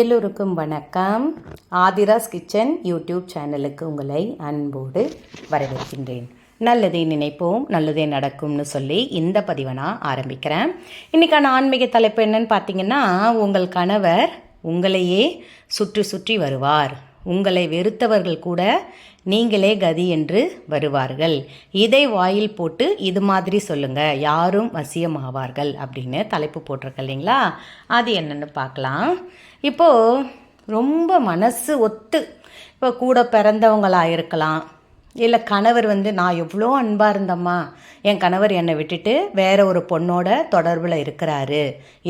எல்லோருக்கும் வணக்கம். Aadhira's kitchen YouTube சேனலுக்கு உங்களை அன்போடு வரவேற்கின்றேன். நல்லதே நினைப்போம் நல்லதே நடக்கும்னு சொல்லி இந்த பதிவை நான் ஆரம்பிக்கிறேன். இன்றைக்கான ஆன்மீக தலைப்பு என்னன்னு பார்த்தீங்கன்னா உங்கள் கணவர் உங்களையே சுற்றி சுற்றி வருவார். உங்களை வெறுத்தவர்கள் கூட நீங்களே கதி என்று வருவார்கள். இதை வாயில் போட்டு இது மாதிரி சொல்லுங்க யாரும் வசியமாவார்கள் அப்படின்னு தலைப்பு போட்டிருக்க இல்லைங்களா? அது என்னன்னு பார்க்கலாம். இப்போது ரொம்ப மனசு ஒத்து இப்போ கூட பிறந்தவங்களாக இருக்கலாம் இல்லை கணவர் வந்து நான் எவ்வளோ அன்பாக இருந்தம்மா. என் கணவர் என்னை விட்டுட்டு வேற ஒரு பொண்ணோட தொடர்பில் இருக்கிறாரு.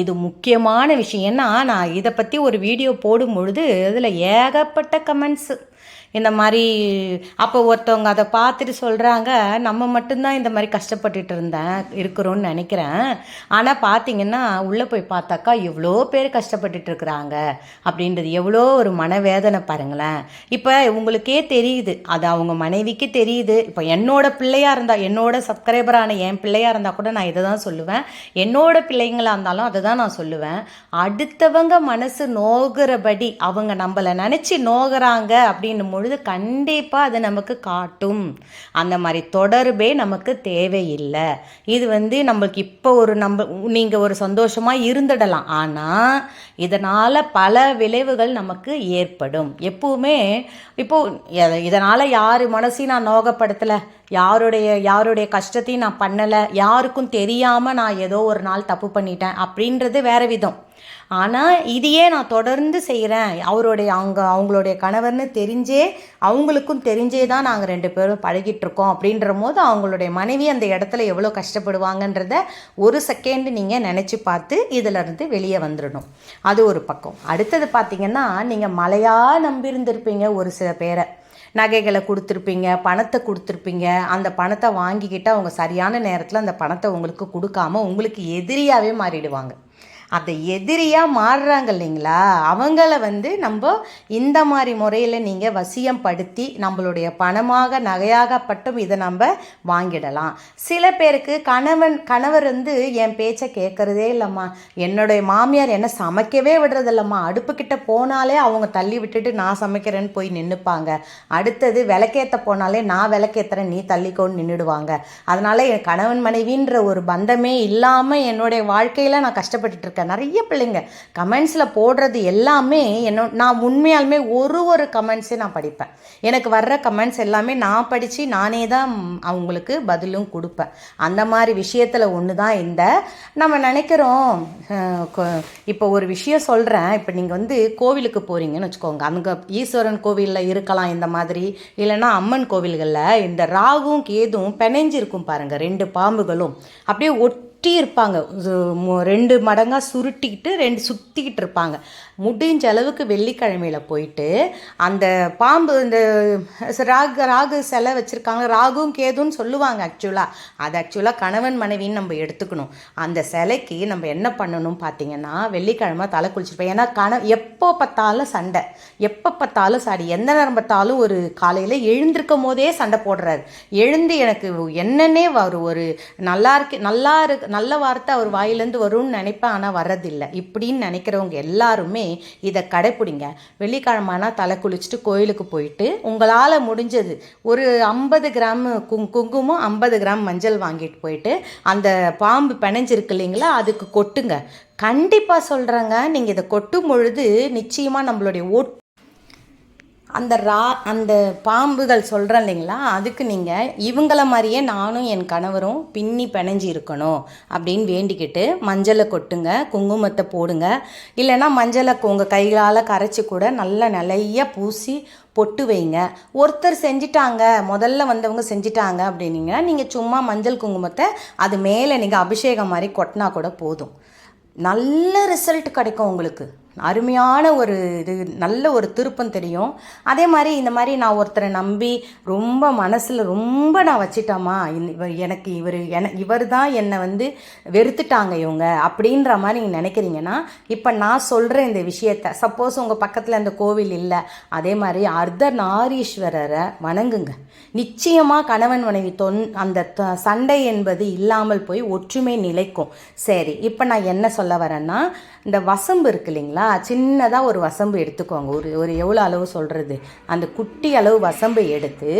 இது முக்கியமான விஷயம். ஏன்னா நான் இதை பற்றி ஒரு வீடியோ போடும் பொழுது அதில் ஏகப்பட்ட கமெண்ட்ஸு இந்த மாதிரி அப்போ ஒருத்தவங்க அதை பார்த்துட்டு சொல்கிறாங்க நம்ம மட்டும்தான் இந்த மாதிரி கஷ்டப்பட்டுட்டு இருந்தேன் இருக்கிறோன்னு நினைக்கிறேன். ஆனால் பார்த்தீங்கன்னா உள்ளே போய் பார்த்தாக்கா எவ்வளோ பேர் கஷ்டப்பட்டுட்டு இருக்கிறாங்க. அப்படின்றது எவ்வளோ ஒரு மனவேதனை பாருங்களேன். இப்போ உங்களுக்கே தெரியுது. அது அவங்க மனைவி மனைவிக்கு தெரியுது. இப்போ என்னோட பிள்ளையாக இருந்தால் என்னோட சப்ஸ்கிரைபரான என் பிள்ளையாக இருந்தால் கூட நான் இதை தான் சொல்லுவேன். என்னோட பிள்ளைங்களாக இருந்தாலும் அதை தான் நான் சொல்லுவேன். அடுத்தவங்க மனசு நோகிறபடி அவங்க நம்மளை நினச்சி நோகிறாங்க அப்படின்னும் பொழுது கண்டிப்பாக அது நமக்கு காட்டும். அந்த மாதிரி தொடர்பே நமக்கு தேவையில்லை. இது வந்து நம்மளுக்கு இப்போ ஒரு நம்ம நீங்கள் ஒரு சந்தோஷமாக இருந்துடலாம். ஆனால் இதனால் பல விளைவுகள் நமக்கு ஏற்படும். எப்பவுமே இப்போது இதனால் யார் மனசையும் நான் நோகப்படுத்தலை. யாருடைய யாருடைய கஷ்டத்தையும் நான் பண்ணலை. யாருக்கும் தெரியாமல் நான் ஏதோ ஒரு நாள் தப்பு பண்ணிட்டேன் அப்படின்றது வேறு விதம். ஆனால் இதையே நான் தொடர்ந்து செய்கிறேன் அவருடைய அவங்க அவங்களுடைய கணவர்னு தெரிஞ்சே அவங்களுக்கும் தெரிஞ்சே தான் நாங்கள் ரெண்டு பேரும் பழகிட்டு இருக்கோம் அப்படின்ற போது அவங்களுடைய மனைவி அந்த இடத்துல எவ்வளோ கஷ்டப்படுவாங்கன்றத ஒரு செகண்ட் நீங்கள் நினச்சி பார்த்து இதிலிருந்து வெளியே வந்துடணும் அது ஒரு பக்கம். அடுத்தது பார்த்தீங்கன்னா நீங்கள் மலையாக நம்பியிருந்திருப்பீங்க ஒரு சில பேரை. நகைகளை கொடுத்துருப்பீங்க பணத்தை கொடுத்துருப்பீங்க. அந்த பணத்தை வாங்கிக்கிட்டு அவங்க சரியான நேரத்தில் அந்த பணத்தை உங்களுக்கு கொடுக்காம உங்களுக்கு எதிரியாகவே மாறிடுவாங்க. அந்த எதிரியாக மாறுறாங்க இல்லைங்களா? அவங்கள வந்து நம்ம இந்த மாதிரி முறையில் நீங்கள் வசியம் படுத்தி நம்மளுடைய பணமாக நகையாகப்பட்டும் இதை நம்ம வாங்கிடலாம். சில பேருக்கு கணவன் கணவர் வந்து என் பேச்சை கேட்குறதே இல்லைம்மா. என்னுடைய மாமியார் என்ன சமைக்கவே விடுறதில்லம்மா. அடுப்புக்கிட்ட போனாலே அவங்க தள்ளி விட்டுட்டு நான் சமைக்கிறேன்னு போய் நின்றுப்பாங்க அடுத்தது விளக்கேற்ற போனாலே நான் விளக்கேற்றுறேன் நீ தள்ளிக்கோன்னு நின்றுடுவாங்க அதனால் என் கணவன் மனைவின்ற ஒரு பந்தமே இல்லாமல் என்னுடைய வாழ்க்கையில் நான் கஷ்டப்பட்டுட்டு இருக்கேன் நிறைய பிள்ளைங்க கமெண்ட்ஸில் போடுறது எல்லாமே என்ன நான் உண்மையாலுமே ஒரு ஒரு கமெண்ட்ஸே நான் படிப்பேன். எனக்கு வர்ற கமெண்ட்ஸ் எல்லாமே நான் படித்து நானே தான் அவங்களுக்கு பதிலும் கொடுப்பேன். அந்த மாதிரி விஷயத்தில் ஒன்று தான் இந்த. நம்ம நினைக்கிறோம் இப்போ ஒரு விஷயம் சொல்கிறேன் இப்போ நீங்கள் வந்து கோவிலுக்கு போகிறீங்கன்னு வச்சுக்கோங்க. அங்கே ஈஸ்வரன் கோவிலில் இருக்கலாம் இந்த மாதிரி. இல்லைன்னா அம்மன் கோவில்களில் இந்த ராகும் கேதும் பிணைஞ்சிருக்கும் பாருங்கள் ரெண்டு பாம்புகளும். அப்படியே ஒட்டி சுற்றி இருப்பாங்க ரெண்டு மடங்காக சுருட்டிக்கிட்டு ரெண்டு சுற்றிக்கிட்டு இருப்பாங்க. முடிஞ்ச அளவுக்கு வெள்ளிக்கிழமையில் போயிட்டு அந்த பாம்பு இந்த ராகு ராகு சிலை வச்சுருக்காங்க ராகும் கேதுன்னு சொல்லுவாங்க ஆக்சுவலாக அது ஆக்சுவலாக கணவன் மனைவின்னு நம்ம எடுத்துக்கணும். அந்த சிலைக்கு நம்ம என்ன பண்ணணும் பார்த்தீங்கன்னா வெள்ளிக்கிழமை தலை குளிச்சிருப்போம். ஏன்னா கண எப்போ பார்த்தாலும் சண்டை. எப்போ பார்த்தாலும் சாரி எந்த நேரம் பார்த்தாலும் ஒரு காலையில் எழுந்திருக்கும் போதே சண்டை போடுறாரு. எழுந்து எனக்கு என்னன்னே வரும் ஒரு நல்லா இருக்கு நல்லா இருக்கு நல்ல வார்த்தை அவர் வாயிலேருந்து வரும்னு நினைப்பேன். ஆனால் வர்றதில்லை. இப்படின்னு நினைக்கிறவங்க எல்லாருமே இதை கடைப்பிடிங்க. வெள்ளிக்கிழமைனா தலை குளிச்சுட்டு கோயிலுக்கு போயிட்டு உங்களால் முடிஞ்சது ஒரு ஐம்பது கிராம் குங் குங்குமம் ஐம்பது கிராம் மஞ்சள் வாங்கிட்டு போயிட்டு அந்த பாம்பு பிணைஞ்சிருக்கு இல்லைங்களா அதுக்கு கொட்டுங்க. கண்டிப்பாக சொல்கிறேங்க நீங்கள் இதை கொட்டும் பொழுது நிச்சயமாக நம்மளுடைய ஓட்டு அந்த ரா அந்த பாம்புகள் சொல்கிறேன் இல்லைங்களா? அதுக்கு நீங்கள் இவங்கள மாதிரியே நானும் என் கணவரும் பின்னி பிணைஞ்சி இருக்கணும் அப்படின்னு வேண்டிக்கிட்டு மஞ்சளை கொட்டுங்க குங்குமத்தை போடுங்க. இல்லைன்னா மஞ்சளை உங்கள் கைகளால் கரைச்சி கூட நல்லா நிலைய பூசி பொட்டு வைங்க. ஒருத்தர் செஞ்சிட்டாங்க முதல்ல வந்தவங்க செஞ்சிட்டாங்க அப்படின்னீங்கன்னா நீங்கள் சும்மா மஞ்சள் குங்குமத்தை அது மேலே நீங்கள் அபிஷேகம் மாதிரி கொட்டினா கூட போதும். நல்ல ரிசல்ட் கிடைக்கும் உங்களுக்கு. அருமையான ஒரு இது நல்ல ஒரு திருப்பம் தெரியும். அதே மாதிரி இந்த மாதிரி நான் ஒருத்தரை நம்பி ரொம்ப மனசில் ரொம்ப நான் வச்சிட்டோமா இவர் எனக்கு இவர் என இவர் தான் என்னை வந்து வெறுத்துட்டாங்க இவங்க அப்படின்ற மாதிரி நீங்கள் நினைக்கிறீங்கன்னா இப்போ நான் சொல்கிற இந்த விஷயத்த சப்போஸ் உங்கள் பக்கத்தில் அந்த கோவில் இல்லை அதே மாதிரி அர்த்த நாரீஸ்வரரை வணங்குங்க. நிச்சயமாக கணவன் மனைவி தொன் அந்த சண்டை என்பது இல்லாமல் போய் ஒற்றுமை நிலைக்கும். சரி இப்போ நான் என்ன சொல்ல சொல்ல வரேன்னா இந்த வசம்பு இருக்கு இல்லைங்களா சின்னதாக ஒரு வசம்பு எடுத்துக்கோங்க. ஒரு ஒரு எவ்வளோ அளவு சொல்கிறது அந்த குட்டி அளவு வசம்பு எடுத்து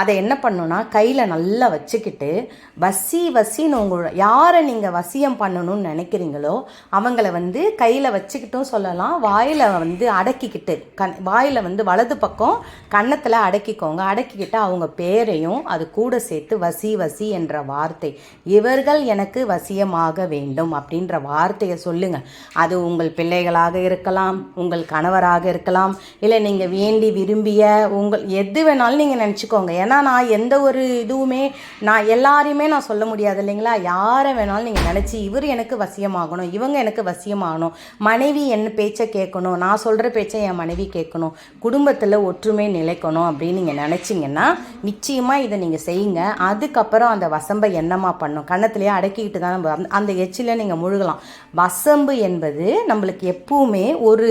அதை என்ன பண்ணுன்னா கையில் நல்லா வச்சுக்கிட்டு வசி வசின்னு உங்களோட யாரை நீங்கள் வசியம் பண்ணணும்னு நினைக்கிறீங்களோ அவங்கள வந்து கையில் வச்சுக்கிட்டும் சொல்லலாம். வாயில் வந்து அடக்கிக்கிட்டு கண் வாயில் வந்து வலது பக்கம் கன்னத்தில் அடக்கிக்கோங்க. அடக்கிக்கிட்டு அவங்க பேரையும் அது கூட சேர்த்து வசி வசி என்ற வார்த்தை. இவர்கள் எனக்கு வசியமாக வேண்டும் அப்படின்ற வார்த்தையை சொல்லுங்கள் அது உங்கள் பிள்ளைகளாக இருக்கலாம் உங்கள் கணவராக இருக்கலாம் இல்லை நீங்கள் வேண்டி விரும்பிய உங்கள் எது வேணாலும் நீங்கள் நினச்சிக்கோங்க. ஏன்னா நான் எந்த ஒரு இதுவுமே நான் எல்லாரையுமே நான் சொல்ல முடியாது இல்லைங்களா? யாரை வேணாலும் நீங்கள் நினச்சி இவர் எனக்கு வசியமாகணும் இவங்க எனக்கு வசியமாகணும் மனைவி என் பேச்சை கேட்கணும் நான் சொல்கிற பேச்சை என் மனைவி கேட்கணும் குடும்பத்தில் ஒற்றுமை நிலைக்கணும் அப்படின்னு நீங்கள் நினச்சிங்கன்னா நிச்சயமாக இதை நீங்கள் செய்யுங்க. அதுக்கப்புறம் அந்த வசம்பை என்னமா பண்ணும்? கண்ணத்துலேயே அடக்கிக்கிட்டு தான் நம்ம அந்த எச்சில நீங்கள் முழுகலாம். வசம்பு என்பது நம்மளுக்கு எப்பவுமே ஒரு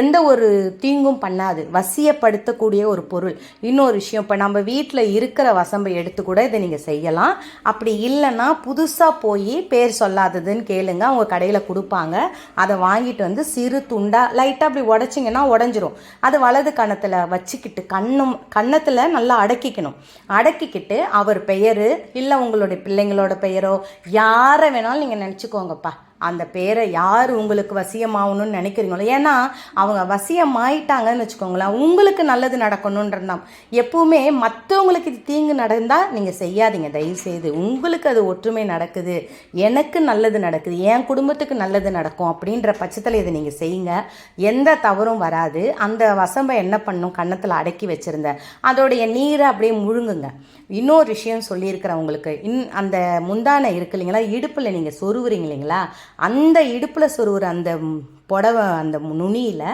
எந்த ஒரு தீங்கும் பண்ணாது. வசியப்படுத்தக்கூடிய ஒரு பொருள். இன்னொரு விஷயம் இப்போ நம்ம வீட்டில் இருக்கிற வசம்பை எடுத்து கூட இதை நீங்கள் செய்யலாம். அப்படி இல்லைன்னா புதுசாக போய் பேர் சொல்லாததுன்னு கேளுங்க. அவங்க கடையில் கொடுப்பாங்க. அதை வாங்கிட்டு வந்து சிறு துண்டா லைட்டாக அப்படி உடச்சிங்கன்னா உடஞ்சிரும். அது வலது கணத்தில் வச்சுக்கிட்டு கண்ணும் கன்னத்தில் நல்லா அடக்கிக்கணும். அடக்கிக்கிட்டு அவர் பெயர் இல்லை உங்களுடைய பிள்ளைங்களோட பெயரோ யாரை வேணாலும் நீங்கள் நினச்சிக்கோங்கப்பா. அந்த பேரை யார் உங்களுக்கு வசியமாகணும்னு நினைக்கிறீங்களோ? ஏன்னா அவங்க வசியமாயிட்டாங்கன்னு வச்சுக்கோங்களேன். உங்களுக்கு நல்லது நடக்கணுன்றதான் எப்பவுமே மற்றவங்களுக்கு இது தீங்கு நடந்தால் நீங்கள் செய்யாதீங்க. தயவுசெய்து. உங்களுக்கு அது ஒற்றுமை நடக்குது. எனக்கு நல்லது நடக்குது. என் குடும்பத்துக்கு நல்லது நடக்கும் அப்படின்ற பட்சத்தில் இதை நீங்கள் செய்யுங்க. எந்த தவறும் வராது. அந்த வசம்பை என்ன பண்ணும்? கன்னத்தில் அடக்கி வச்சுருந்தேன். அதோடைய நீரை அப்படியே முழுங்குங்க. இன்னொரு விஷயம் சொல்லியிருக்கிறேன் உங்களுக்கு. இன் அந்த முந்தானை இருக்கு இல்லைங்களா? இடுப்பில் நீங்கள் சொருவுறீங்க இல்லைங்களா? அந்த இடுப்பில் சொருகிற அந்த புடவை அந்த நுனியில்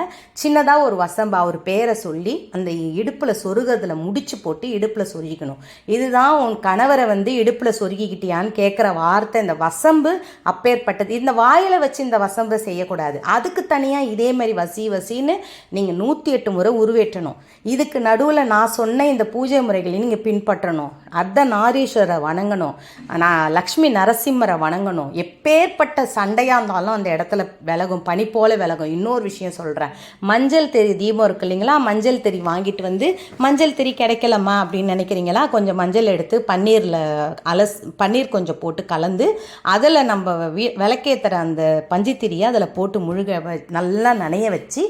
சின்னதாக ஒரு வசம்பா ஒரு பேரை சொல்லி அந்த இடுப்பில் சொருகிறதுல முடிச்சு போட்டு இடுப்பில் சொருகிக்கணும். இதுதான் உன் கணவரை வந்து இடுப்பில் சொருகிக்கிட்டியான்னு கேட்குற வார்த்தை. இந்த வசம்பு அப்பேற்பட்டது. இந்த வாயில் வச்சு இந்த வசம்பை செய்யக்கூடாது. அதுக்கு தனியாக இதே மாதிரி வசி வசின்னு நீங்கள் நூற்றி எட்டு முறை உருவேற்றணும். இதுக்கு நடுவில் நான் சொன்ன இந்த பூஜை முறைகளை நீங்கள் பின்பற்றணும். அர்த்த நாரீஸ்வரரை வணங்கணும். நான் லக்ஷ்மி நரசிம்மரை வணங்கணும். எப்பேற்பட்ட சண்டையாக இருந்தாலும் அந்த இடத்துல விலகும். பனி விலகும். இன்னொரு விஷயம் சொல்கிறேன் மஞ்சள் தெரி தீபம் இருக்கு இல்லைங்களா? மஞ்சள் தெரி வாங்கிட்டு வந்து மஞ்சள் தெரி கிடைக்கலம்மா அப்படின்னு நினைக்கிறீங்களா? கொஞ்சம் மஞ்சள் எடுத்து பன்னீரில் அலஸ் பன்னீர் கொஞ்சம் போட்டு கலந்து அதில் நம்ம வீ விளக்கேற்றுற அந்த பஞ்சுத்திரியை அதில் போட்டு முழுக நல்லா நனைய வச்சு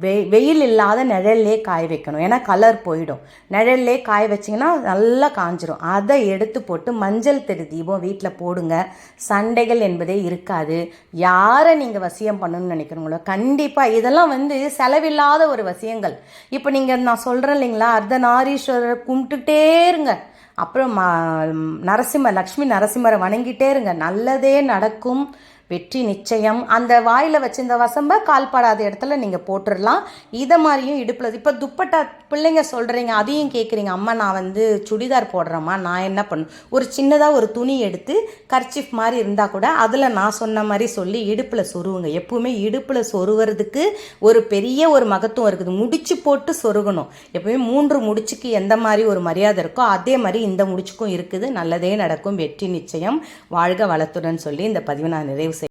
வெ வெயில் இல்லாத நிழல்லே காய வைக்கணும். ஏன்னா கலர் போயிடும். நிழல்லே காய வச்சிங்கன்னா நல்லா காஞ்சிரும். அதை எடுத்து போட்டு மஞ்சள் தெரு தீபம் வீட்டில் போடுங்க. சண்டைகள் என்பதே இருக்காது. யாரை நீங்கள் வசியம் பண்ணணும்னு நினைக்கிறீங்களோ கண்டிப்பாக இதெல்லாம் வந்து செலவில்லாத ஒரு வசியங்கள். இப்போ நீங்கள் நான் சொல்கிறேன் இல்லைங்களா அர்த்தநாரீஸ்வரர் கும்பிட்டுட்டே இருங்க. அப்புறம் ம- நரசிம்ம லக்ஷ்மி நரசிம்மரை வணங்கிட்டே இருங்க. நல்லதே நடக்கும். வெற்றி நிச்சயம். அந்த வாயில் வச்சிருந்த வசம்ப கால்படாத இடத்துல நீங்கள் போட்டுடலாம் இதை மாதிரியும் இடுப்பில் இப்போ துப்பட்டா பிள்ளைங்க சொல்கிறீங்க அதையும் கேட்குறீங்க அம்மா நான் வந்து சுடிதார் போடுறேம்மா நான் என்ன பண்ணும் ஒரு சின்னதாக ஒரு துணி எடுத்து கர்ச்சிஃப் மாதிரி இருந்தால் கூட அதில் நான் சொன்ன மாதிரி சொல்லி இடுப்பில் சொருவுங்க எப்பவுமே இடுப்பில் சொருகிறதுக்கு ஒரு பெரிய ஒரு மகத்துவம் இருக்குது. முடிச்சு போட்டு சொருகணும். எப்பவுமே மூன்று முடிச்சுக்கு எந்த மாதிரி ஒரு மரியாதை இருக்கோ அதே மாதிரி இந்த முடிச்சுக்கும் இருக்குது. நல்லதே நடக்கும். வெற்றி நிச்சயம். வாழ்க வளத்துடன் சொல்லி இந்த பதிவு நான் நிறைவு